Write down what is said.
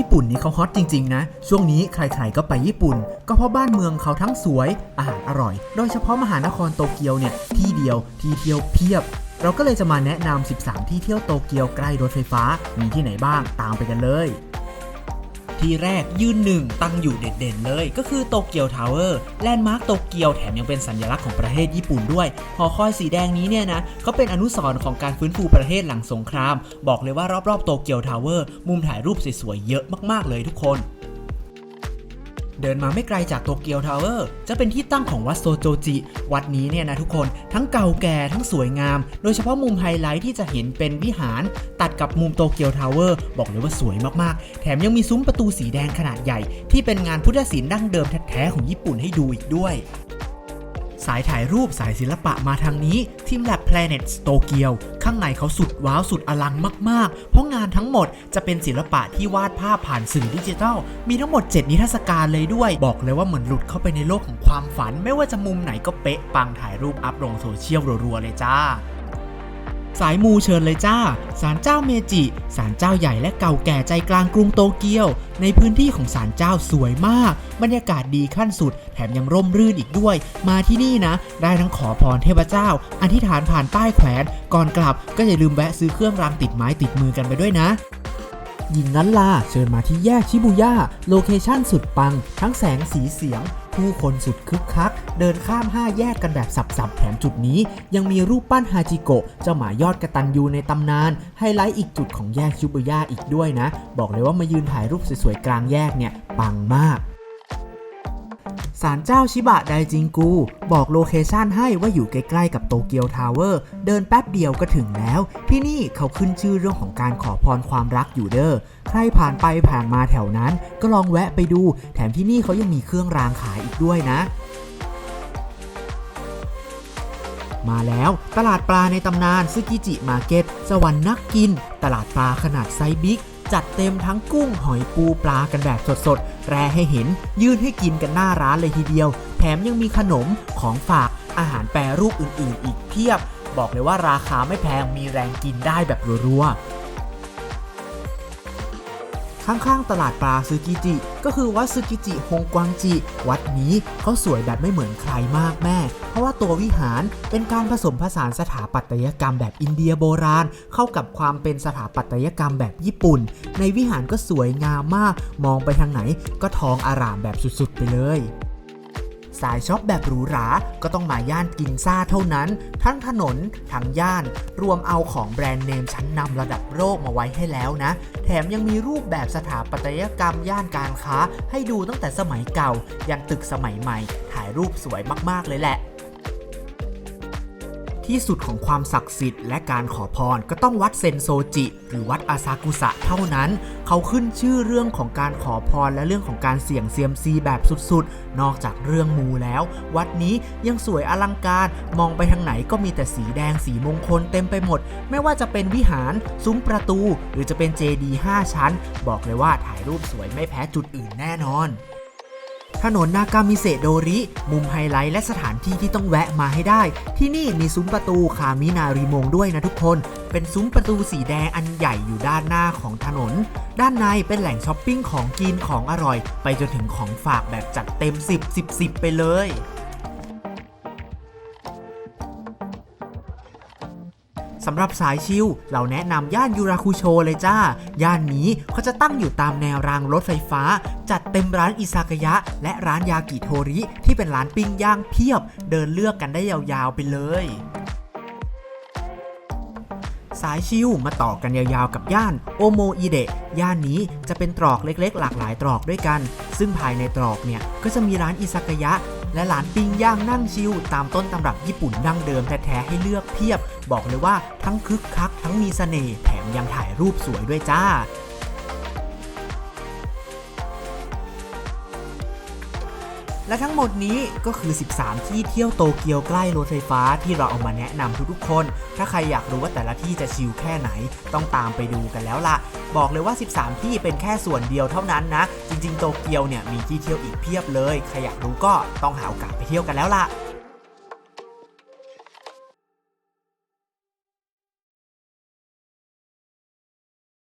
ญี่ปุ่นนี่เขาฮอตจริงๆนะ ช่วงนี้ใครๆก็ไปญี่ปุ่น ก็เพราะบ้านเมืองเขาทั้งสวย อาหารอร่อย โดยเฉพาะมหานครโตเกียวเนี่ยที่เดียวที่เที่ยวเพียบ เราก็เลยจะมาแนะนำ 13 ที่เที่ยวโตเกียวใกล้รถไฟฟ้า มีที่ไหนบ้างตามไปกันเลย ที่แรกยืนหนึ่งตั้งอยู่เด่นๆเลย ก็คือโตเกียวทาวเวอร์แลนด์มาร์คโตเกียวแถมยังเป็นสัญลักษณ์ของประเทศญี่ปุ่นด้วย หอคอยสีแดงนี้เนี่ยนะเขาเป็นอนุสรณ์ของการฟื้นฟูประเทศหลังสงคราม บอกเลยว่ารอบๆโตเกียวทาวเวอร์มุมถ่ายรูปสวยๆเยอะมากๆเลยทุกคน เดินมาไม่ไกลจากโตเกียวทาวเวอร์จะเป็นที่ตั้งของวัดโซโจจิ วัดนี้เนี่ยนะทุกคนทั้งเก่าแก่ทั้งสวยงาม โดยเฉพาะมุมไฮไลท์ที่จะเห็นเป็นวิหาร ตัดกับมุมโตเกียวทาวเวอร์บอกเลยว่าสวยมากๆ แถมยังมีซุ้มประตูสีแดงขนาดใหญ่ ที่เป็นงานพุทธศิลป์ดั้งเดิมแท้ๆของญี่ปุ่นให้ดูอีกด้วย สายถ่ายรูปสายศิลปะมาทางนี้ ทีม Lab Planet โตเกียว ข้างในเขาสุดว้าวสุดอลังมาก ๆ เพราะงานทั้งหมดจะเป็นศิลปะที่วาดภาพผ่านสื่อดิจิทัล มีทั้งหมด 7 นิทรรศการเลยด้วย บอกเลยว่าเหมือนหลุดเข้าไปในโลกของความฝัน ไม่ว่าจะมุมไหนก็เป๊ะปังถ่ายรูปอัพลงโซเชียลรัวๆเลยจ้า สายมูเชิญเลยจ้า ศาลเจ้าเมจิ ศาลเจ้าใหญ่และเก่าแก่ใจกลางกรุงโตเกียว ในพื้นที่ของศาลเจ้าสวยมาก บรรยากาศดีขั้นสุด แถมยังร่มรื่นอีกด้วย มาที่นี่นะ ได้ทั้งขอพรเทพเจ้า อธิษฐานผ่านป้ายแขวน ก่อนกลับก็อย่าลืมแวะซื้อเครื่องรางติดไม้ติดมือกันไปด้วยนะยิงนั้นล่ะเชิญมาที่แยกชิบูย่า โลเคชั่นสุดปัง ทั้งแสงสีเสียง ผู้คนสุดคึกคัก เดินข้าม 5 แยกกันแบบสับๆ แถมจุดนี้ ยังมีรูปปั้นฮาจิโกะเจ้าหมายอดกระตันยูในตำนาน ไฮไลท์อีกจุดของแยกชิบุย่าอีกด้วยนะ บอกเลยว่ามายืนถ่ายรูปสวยๆ กลางแยกเนี่ย ปังมาก ศาลเจ้าชิบะไดจิงกู บอกโลเคชันให้ว่าอยู่ใกล้ๆกับโตเกียวทาวเวอร์ เดินแป๊บเดียวก็ถึงแล้ว ที่นี่เขาขึ้นชื่อเรื่องของการขอพรความรักอยู่เด้อ ใครผ่านไปผ่านมาแถวนั้น ก็ลองแวะไปดู แถมที่นี่เขายังมีเครื่องรางขายอีกด้วยนะมาแล้วตลาดปลาในตำนานซึกิจิมาร์เก็ตสวรรค์นักกิน ตลาดปลาขนาดไซส์บิ๊ก จัดเต็มทั้งกุ้งหอยปูปลากันแบบสดๆ แรให้เห็น ยื่นให้กินกันหน้าร้านเลยทีเดียว แถมยังมีขนมของฝากอาหารแปรรูปอื่นๆ อีกเพียบ บอกเลยว่าราคาไม่แพงมีแรงกินได้แบบรัวๆ ข้างๆตลาดปลาซึกิจิ ก็คือวัดซึกิจิฮงกวางจิ วัดนี้เขาสวยแบบไม่เหมือนใครมากแม่ เพราะว่าตัววิหารเป็นการผสมผสานสถาปัตยกรรมแบบอินเดียโบราณ เข้ากับความเป็นสถาปัตยกรรมแบบญี่ปุ่น ในวิหารก็สวยงามมาก มองไปทางไหนก็ทองอารามแบบสุดๆไปเลย สายช็อปแบบหรูหรา ก็ต้องมาย่านกินซ่าเท่านั้น ทั้งถนน ทั้งย่าน รวมเอาของแบรนด์เนมชั้นนำระดับโลกมาไว้ให้แล้วนะ แถมยังมีรูปแบบสถาปัตยกรรมย่านการค้า ให้ดูตั้งแต่สมัยเก่า ยันตึกสมัยใหม่ ถ่ายรูปสวยมากๆเลยแหละ ที่สุดของความศักดิ์สิทธิ์และการขอพรก็ต้องวัดเซนโซจิ หรือวัดอาซากุสะเท่านั้น เขาขึ้นชื่อเรื่องของการขอพรและเรื่องของการเสี่ยงเซียมซีแบบสุดๆ นอกจากเรื่องมูแล้ว วัดนี้ยังสวยอลังการมองไปทางไหนก็มีแต่สีแดงสีมงคลเต็มไปหมด ไม่ว่าจะเป็นวิหาร ซุ้มประตู หรือจะเป็นเจดีย์5ชั้น บอกเลยว่าถ่ายรูปสวยไม่แพ้จุดอื่นแน่นอน ถนนนากามิเซโดริ มุมไฮไลท์และสถานที่ที่ต้องแวะมาให้ได้ ที่นี่มีซุ้มประตูคามินาริมงด้วยนะทุกคน เป็นซุ้มประตูสีแดงอันใหญ่อยู่ด้านหน้าของถนน ด้านในเป็นแหล่งช้อปปิ้งของกินของอร่อย ไปจนถึงของฝากแบบจัดเต็ม 10 10 10 ไปเลยสำหรับสายชิลเราแนะนำย่านยูราคุโชเลยจ้า ย่านนี้เขาจะตั้งอยู่ตามแนวรางรถไฟฟ้า จัด เต็มร้านอิซากายะ และร้านยากิโทริ ที่เป็นร้านปิ้งย่างเพียบ เดินเลือกกันได้ยาวๆไปเลยสายชิลมาต่อกันยาวๆกับย่านโอโมอิเดะย่านนี้จะเป็นตรอกเล็กๆ หลากหลายตรอกด้วยกัน ซึ่งภายในตรอกเนี่ย ก็จะมีร้านอิซากายะ และร้านปิ้งย่างนั่งชิลตามต้นตำรับญี่ปุ่นดั้งเดิมแท้ๆให้เลือกเพียบ บอกเลยว่าทั้งคึกคัก ทั้งมีเสน่ห์แถมยังถ่ายรูปสวยด้วยจ้า และทั้งหมดนี้ก็คือ 13 ที่เที่ยวโตเกียวใกล้รถไฟฟ้าที่เราเอามาแนะนำทุกๆคน ถ้าใครอยากรู้ว่าแต่ละที่จะชิลแค่ไหน ต้องตามไปดูกันแล้วล่ะ บอกเลยว่า 13 ที่เป็นแค่ส่วนเดียวเท่านั้นนะ จริงๆ โตเกียวเนี่ยมีที่เที่ยวอีกเพียบเลย ใครอยากรู้ก็ต้องหาโอกาสไปเที่ยวกันแล้วล่ะ